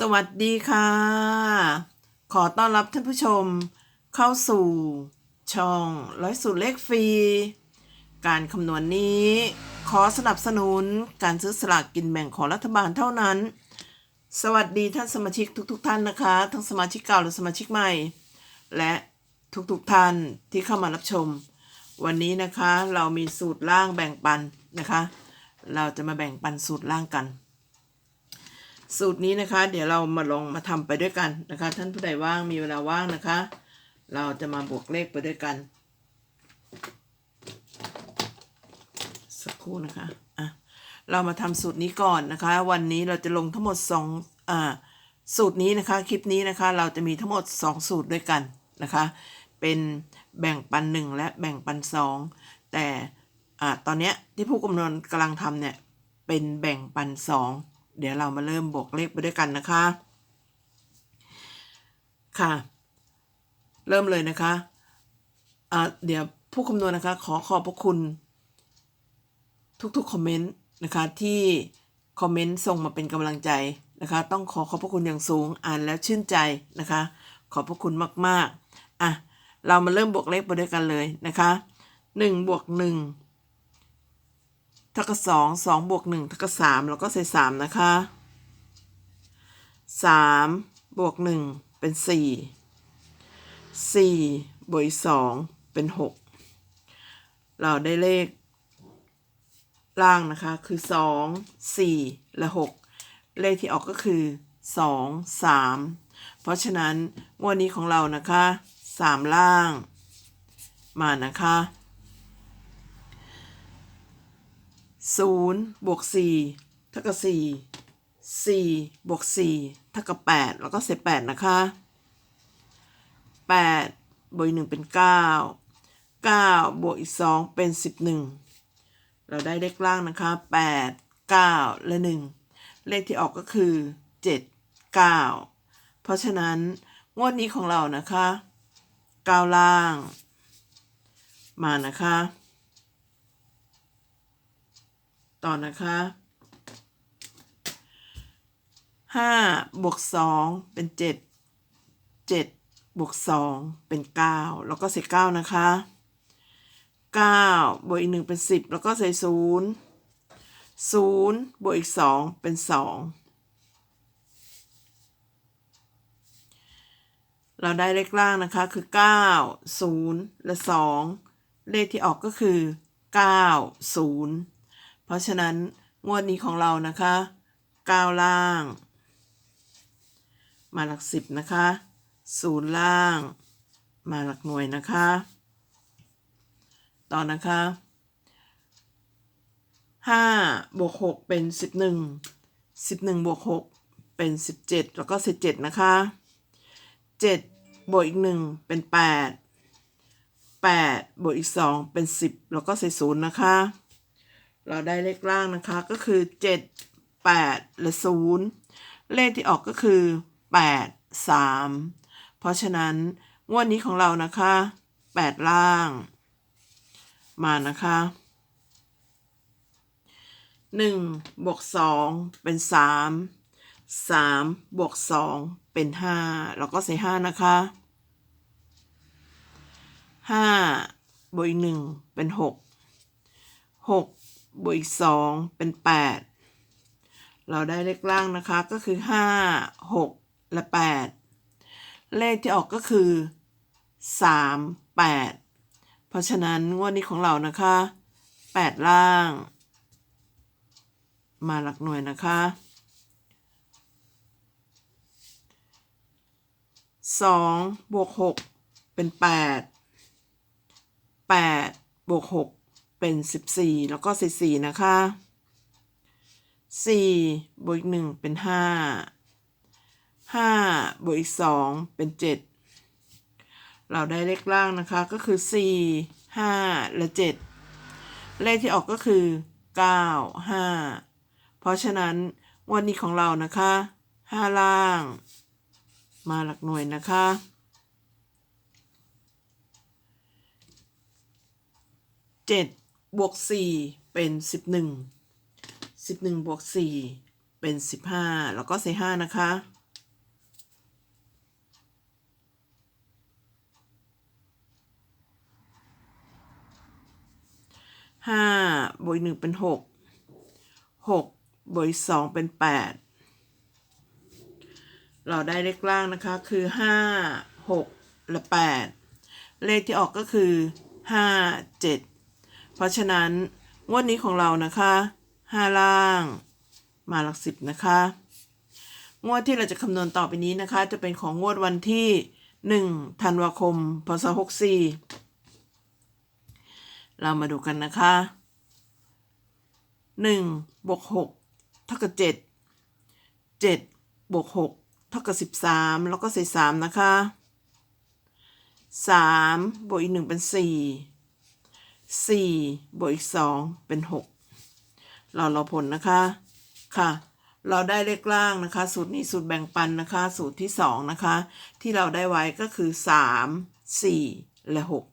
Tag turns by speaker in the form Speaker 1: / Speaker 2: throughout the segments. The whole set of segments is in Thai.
Speaker 1: สวัสดีค่ะ ขอต้อนรับท่านผู้ชมเข้าสู่ช่องร้อยสูตรเลขฟรี การคำนวณนี้ ขอสนับสนุนการซื้อสลากกินแบ่งของรัฐบาลเท่านั้น สวัสดีท่านสมาชิกทุกๆท่านนะคะ ทั้งสมาชิกเก่าและสมาชิกใหม่ และทุกๆท่านที่เข้ามารับชม วันนี้นะคะเรามีสูตรล่างแบ่งปันนะคะ เราจะมาแบ่งปันสูตรล่างกัน สูตรนี้นะคะ เดี๋ยวเรามาลองมาทำไปด้วยกันนะคะ ท่านผู้ใดว่างมีเวลาว่างนะคะ เราจะมาบวกเลขไปด้วยกัน สักครู่นะคะอะเรามาทำสูตรนี้ก่อนนะคะ วันนี้เราจะลงทั้งหมด2อ่าสูตรนี้นะคะคลิปนี้นะคะเราจะมีทั้งหมด 2 สูตรด้วยกันนะคะ เป็นแบ่งปัน 1 และแบ่งปัน 2 แต่อ่าตอนเนี้ยที่ผู้กำนวณกำลังทำเนี่ยเป็นแบ่งปัน 2 เดี๋ยวเรามาเริ่มบวกเลขไปด้วยกันนะคะ ค่ะ เริ่มเลยนะคะอ่าเดี๋ยวผู้คำนวณนะคะ ขอขอบพระคุณ ทุกๆคอมเมนต์นะคะที่คอมเมนต์ส่งมาเป็นกำลังใจนะคะ ต้องขอขอบพระคุณอย่างสูงอ่านแล้วชื่นใจนะคะ ขอบพระคุณมากๆอะเรามาเริ่มบวกเลขไปด้วยกันเลยนะคะหนึ่งบวกหนึ่ง ท่ากับสองสองบวกหนึ่งเท่ากับสามแล้วก็ใส่สามนะคะสามบวกหนึ่งเป็นสี่สี่บวกอีกสองเป็นหกเราได้เลขล่างนะคะ คือสองสี่และหกเลขที่ออกก็คือสองสามเพราะฉะนั้นงวดนี้ของเรานะคะสามล่างมานะคะ ศูนย์บวกสี่เท่ากับสี่สี่บวกสี่เท่ากับแปดแล้วก็เศษแปดนะคะแปดบวกอีกหนึ่งเป็นเก้าเก้าบวกอีกสองเป็นสิบหนึ่งเราได้เลขล่างนะคะ8 9และ1เลขที่ออกก็คือ7 9เพราะฉะนั้นงวดนี้ของเรานะคะ9ล่าง มานะคะ ต่อนะคะ5บวก2เป็น7 7บวก2เป็น9แล้วก็เศษ9นะคะเก้าบวกอีกหนึ่งเป็นสิบแล้วก็ใส่ศูนย์ศูนย์บวกอีกสองเป็นสองเราได้เลขล่างนะคะคือเก้าศูนย์และสองเลขที่ออกก็คือเก้าศูนย์ เพราะฉะนั้นงวดนี้ของเรานะคะก้าล่าง มาหลักสิบนะคะศูนย์ล่าง มาหลักหน่วยนะคะ ต่อนะคะห้าบวกหกเป็นสิบหนึ่งสิบหนึ่งบวกหกเป็นสิบเจ็ดแล้วก็สิบเจ็ดนะคะเจ็ดบวกอีกหนึ่งเป็นแปดแปดบวกอีกสองเป็นสิบแล้วก็ใส่ศูนย์นะคะ เราได้เลขล่างนะคะก็คือเจ็ดแปดและศูนย์เลขที่ออกก็คือแปดสามเพราะฉะนั้นงวดนี้ของเรานะคะแปดล่าง มานะคะหนึ่งบวกสองเป็นสามสามบวกสองเป็นห้าแล้วก็ใส่ห้านะคะห้าบวกอีกหนึ่งเป็นหกหก บวกอีกสองเป็นแปดเราได้เลขล่างนะคะก็คือห้าหกและแปดเลขที่ออกก็คือสามแปดเพราะฉะนั้นงวดนี้ของเรานะคะแปดล่าง มาหลักหน่วยนะคะสองบวกหกเป็นแปดแปดบวกหก เป็นสิบสี่แล้วก็สี่สี่นะคะสี่บวกอีกหนึ่งเป็นห้าห้าบวกอีกสองเป็นเจ็ดเราได้เลขล่างนะคะก็คือ 4 5 และ 7 เลขที่ออกก็คือ 9 5 เพราะฉะนั้นวันนี้ของเรานะคะ 5 ล่าง มาหลักหน่วยนะคะ7 บวก 4 เป็น 11 11 บวก 4 เป็น 15 แล้วก็เศษ5นะคะ ห้าบวกหนึ่งเป็นหกหกบวกสองเป็นแปดเราได้เลขล่างนะคะคือห้าหกและแปดเลขที่ออกก็คือห้าเจ็ด เพราะฉะนั้นงวดนี้ของเรานะคะห้าล่าง มาหลักสิบนะคะ งวดที่เราจะคำนวณต่อไปนี้นะคะ จะเป็นของงวดวันที่หนึ่งธันวาคม พศหกสี่เรามาดูกันนะคะหนึ่งบวกหกเท่ากับเจ็ดเจ็ดบวกหกเท่ากับสิบสามแล้วก็ใส่สามนะคะสามบวกอีกหนึ่งเป็นสี่ สี่บวกอีกสองเป็นหกเราเรอผลนะคะค่ะ เราได้เลขล่างนะคะ สูตรนี้สูตรแบ่งปันนะคะ สูตรที่สองนะคะ ที่เราได้ไว้ก็คือสามสี่และหก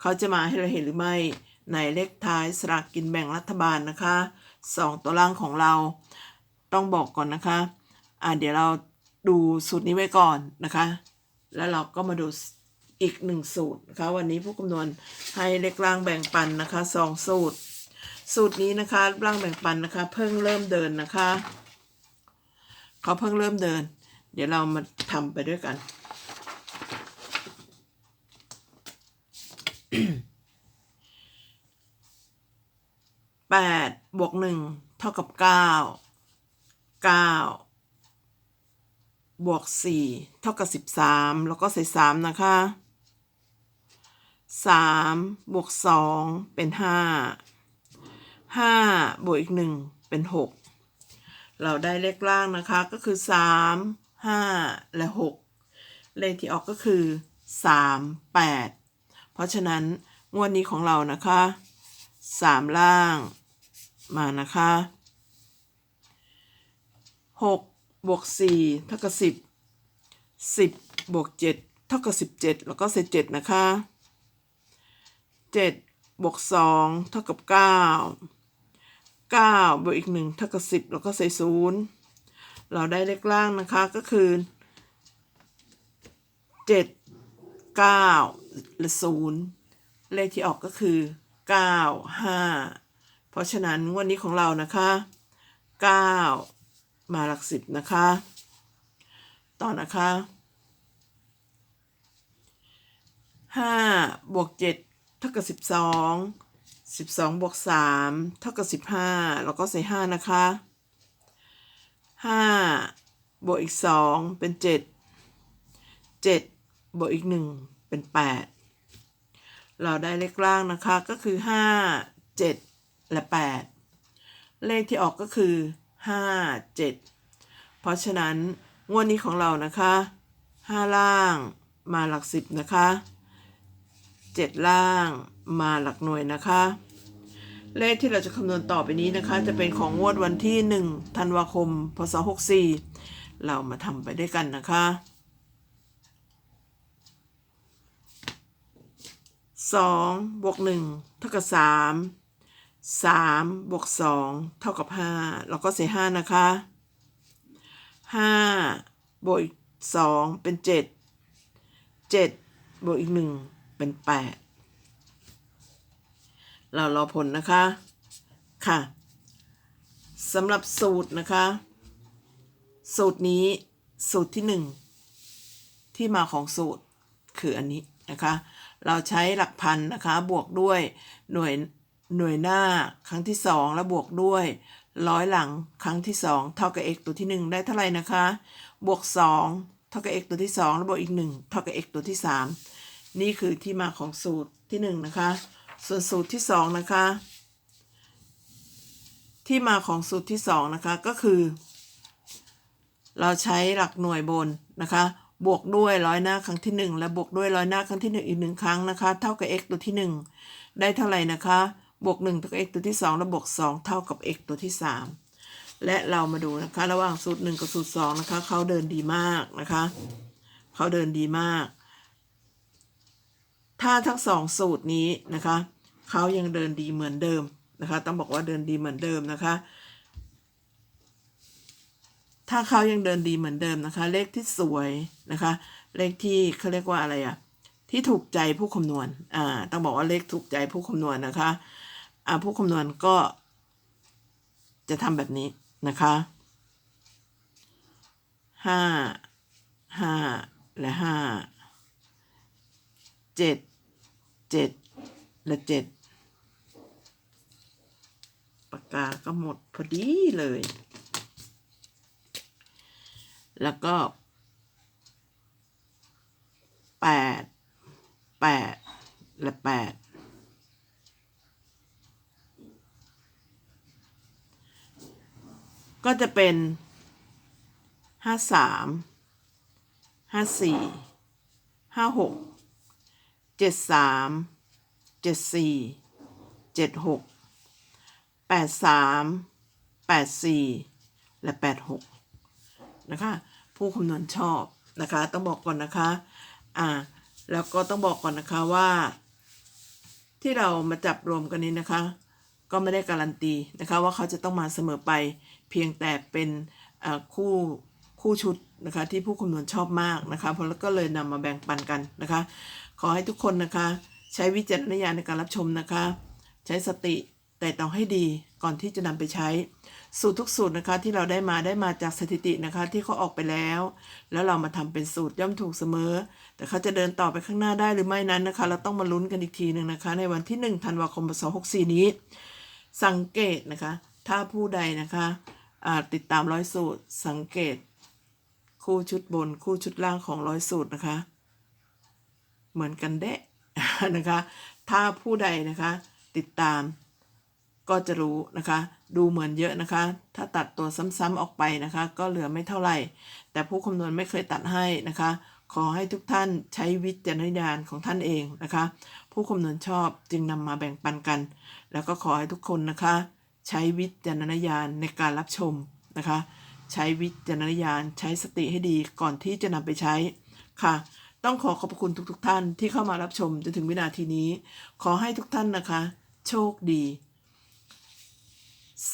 Speaker 1: เขาจะมาให้เราเห็นหรือไม่ในเลขท้ายสลากกินแบ่งรัฐบาลนะคะสองตัวล่างของเราต้องบอกก่อนนะคะ อ่าเดี๋ยวเราดูสูตรนี้ไว้ก่อนนะคะ แล้วเราก็มาดู อีกหนึ่งสูตรนะคะวันนี้ผู้คำนวณให้เลขล่างแบ่งปันนะคะสองสูตร สูตรนี้นะคะร่างแบ่งปันนะคะ เพิ่งเริ่มเดินนะคะเขาเพิ่งเริ่มเดิน เดี๋ยวเรามาทำไปด้วยกันแปดบวกหนึ่งเท่ากับเก้าเก้าบวกสี่เท่ากับสิบสามแล้วก็ใส่สามนะคะ สามบวกสองเป็นห้าห้าบวกอีกหนึ่งเป็นหกเราได้เลขล่างนะคะก็คือ3 5และ6เลขที่ออกก็คือ3 8เพราะฉะนั้นงวดนี้ของเรานะคะ3ล่างมานะคะ6บวก4เท่ากับ10 10บวก7เท่ากับ17แล้วก็เศษ7นะคะ 7บวก2เท่ากับ9เก้าบวกอีกหนึ่งเท่ากับสิบแล้วก็ใส่ศูนย์เราได้เลขล่างนะคะก็คือเจ็ดเก้าและศูนย์เลขที่ออกก็คือเก้าห้าเพราะฉะนั้นวันนี้ของเรานะคะเก้ามาหลักสิบนะคะ ต่อนะคะห้าบวกเจ็ด เท่ากับสิบสองสิบสองบวกสามเท่ากับสิบห้าแล้วก็ใส่ห้านะคะห้าบวกอีกสองเป็นเจ็ดเจ็ดบวกอีกหนึ่งเป็นแปดเราได้เลขล่างนะคะก็คือห้าเจ็ดและแปดเลขที่ออกก็คือห้าเจ็ดเพราะฉะนั้นงวดนี้ของเรานะคะห้าล่างมาหลักสิบนะคะ เจ็ดล่างมาหลักหน่วยนะคะ เลขที่เราจะคำนวณต่อไปนี้นะคะ จะเป็นของงวดวันที่ 1 ธันวาคม พศ 64 เรามาทำไปด้วยกันนะคะ 2 บวก 1 เท่ากับ 3 3บวก2เท่ากับ5แล้วก็ใส่5นะคะ 5 บวกอีก2เป็น 7 7 บวกอีก 1 เป็น 8 เรารอผลนะคะค่ะสำหรับสูตรนะคะ สูตรนี้สูตรที่หนึ่งที่มาของสูตรคืออันนี้นะคะ เราใช้หลักพันนะคะบวกด้วยหน่วยหน่วยหน้าครั้งที่สองแล้วบวกด้วยร้อยหลังครั้งที่สองเท่ากับ x ตัวที่หนึ่งได้เท่าไหร่นะคะ บวกสองเท่ากับ x ตัวที่สองแล้วบวกอีกหนึ่งเท่ากับ x ตัวที่สาม นี่คือที่มาของสูตรที่หนึ่งนะคะ ส่วนสูตรที่สองนะคะ ที่มาของสูตรที่สองนะคะก็คือ เราใช้หลักหน่วยบนนะคะ บวกด้วยร้อยหน้าครั้งที่หนึ่งและบวกด้วยร้อยหน้าครั้งที่หนึ่งอีกหนึ่งครั้งนะคะ เท่ากับ x ตัวที่หนึ่งได้เท่าไหร่นะคะ บวกหนึ่งเท่ากับ x ตัวที่สองและบวกสองเท่ากับ x ตัวที่สามและเรามาดูนะคะ ระหว่างสูตรหนึ่งกับสูตรสองนะคะเขาเดินดีมากนะคะเขาเดินดีมาก ถ้าทั้งสองสูตรนี้นะคะเขายังเดินดีเหมือนเดิมนะคะ ต้องบอกว่าเดินดีเหมือนเดิมนะคะ ถ้าเขายังเดินดีเหมือนเดิมนะคะ เลขที่สวยนะคะ เลขที่เขาเรียกว่าอะไรอะที่ถูกใจผู้คำนวณอ่าต้องบอกว่าเลขถูกใจผู้คำนวณนะคะอ่าผู้คำนวณก็ จะทำแบบนี้นะคะห้าห้าและห้า เจ็ดเจ็ดและเจ็ดปากกาก็หมดพอดีเลย แล้วก็แปดแปดและแปดก็จะเป็นห้าสามห้าสี่ห้าหก เจ็ดสามเจ็ดสี่เจ็ดหกแปดสามแปดสี่และแปดหกนะคะ ผู้คำนวณชอบนะคะ ต้องบอกก่อนนะคะ อ่า แล้วก็ต้องบอกก่อนนะคะว่า ที่เรามาจับรวมกันนี้นะคะ ก็ไม่ได้การันตีนะคะว่าเขาจะต้องมาเสมอไปเพียงแต่เป็นคู่คู่ชุดนะคะที่ผู้คำนวณชอบมากนะคะเพราะแล้วก็เลยนำมาแบ่งปันกันนะคะ ขอให้ทุกคนนะคะ ใช้วิจารณญาณในการรับชมนะคะ ใช้สติแต่ต้องให้ดีก่อนที่จะนำไปใช้ สูตรทุกสูตรนะคะที่เราได้มาได้มาจากสถิตินะคะที่เขาออกไปแล้ว แล้วเรามาทำเป็นสูตรย่อมถูกเสมอ แต่เขาจะเดินต่อไปข้างหน้าได้หรือไม่นั้นนะคะ เราต้องมาลุ้นกันอีกทีหนึ่งนะคะ ในวันที่1ธันวาคม2564นี้ สังเกตนะคะ ถ้าผู้ใดนะคะติดตามร้อยสูตร สังเกต คู่ชุดบน คู่ชุดล่างของร้อยสูตรนะคะ เหมือนกันเดะนะคะ ถ้าผู้ใดนะคะติดตามก็จะรู้นะคะ ดูเหมือนเยอะนะคะ ถ้าตัดตัวซ้ำๆออกไปนะคะ ก็เหลือไม่เท่าไหร่ แต่ผู้คำนวณไม่เคยตัดให้นะคะ ขอให้ทุกท่านใช้วิจารณญาณของท่านเองนะคะ ผู้คำนวณชอบจึงนำมาแบ่งปันกัน แล้วก็ขอให้ทุกคนนะคะ ใช้วิจารณญาณในการรับชมนะคะ ใช้วิจารณญาณใช้สติให้ดีก่อนที่จะนำไปใช้ค่ะ ต้องขอขอบคุณทุกๆทท่านที่เข้ามารับชมจนถึงวินาทีนี้ ขอให้ทุกท่านนะคะ โชคดี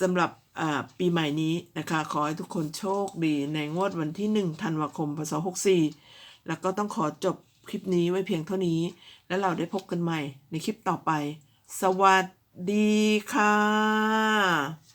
Speaker 1: สำหรับปีใหม่นี้นะคะ ขอให้ทุกคนโชคดีในงวดวันที่1ธันวาคมพศ64 แล้วก็ต้องขอจบคลิปนี้ไว้เพียงเท่านี้ แล้วเราได้พบกันใหม่ในคลิปต่อไป สวัสดีค่ะ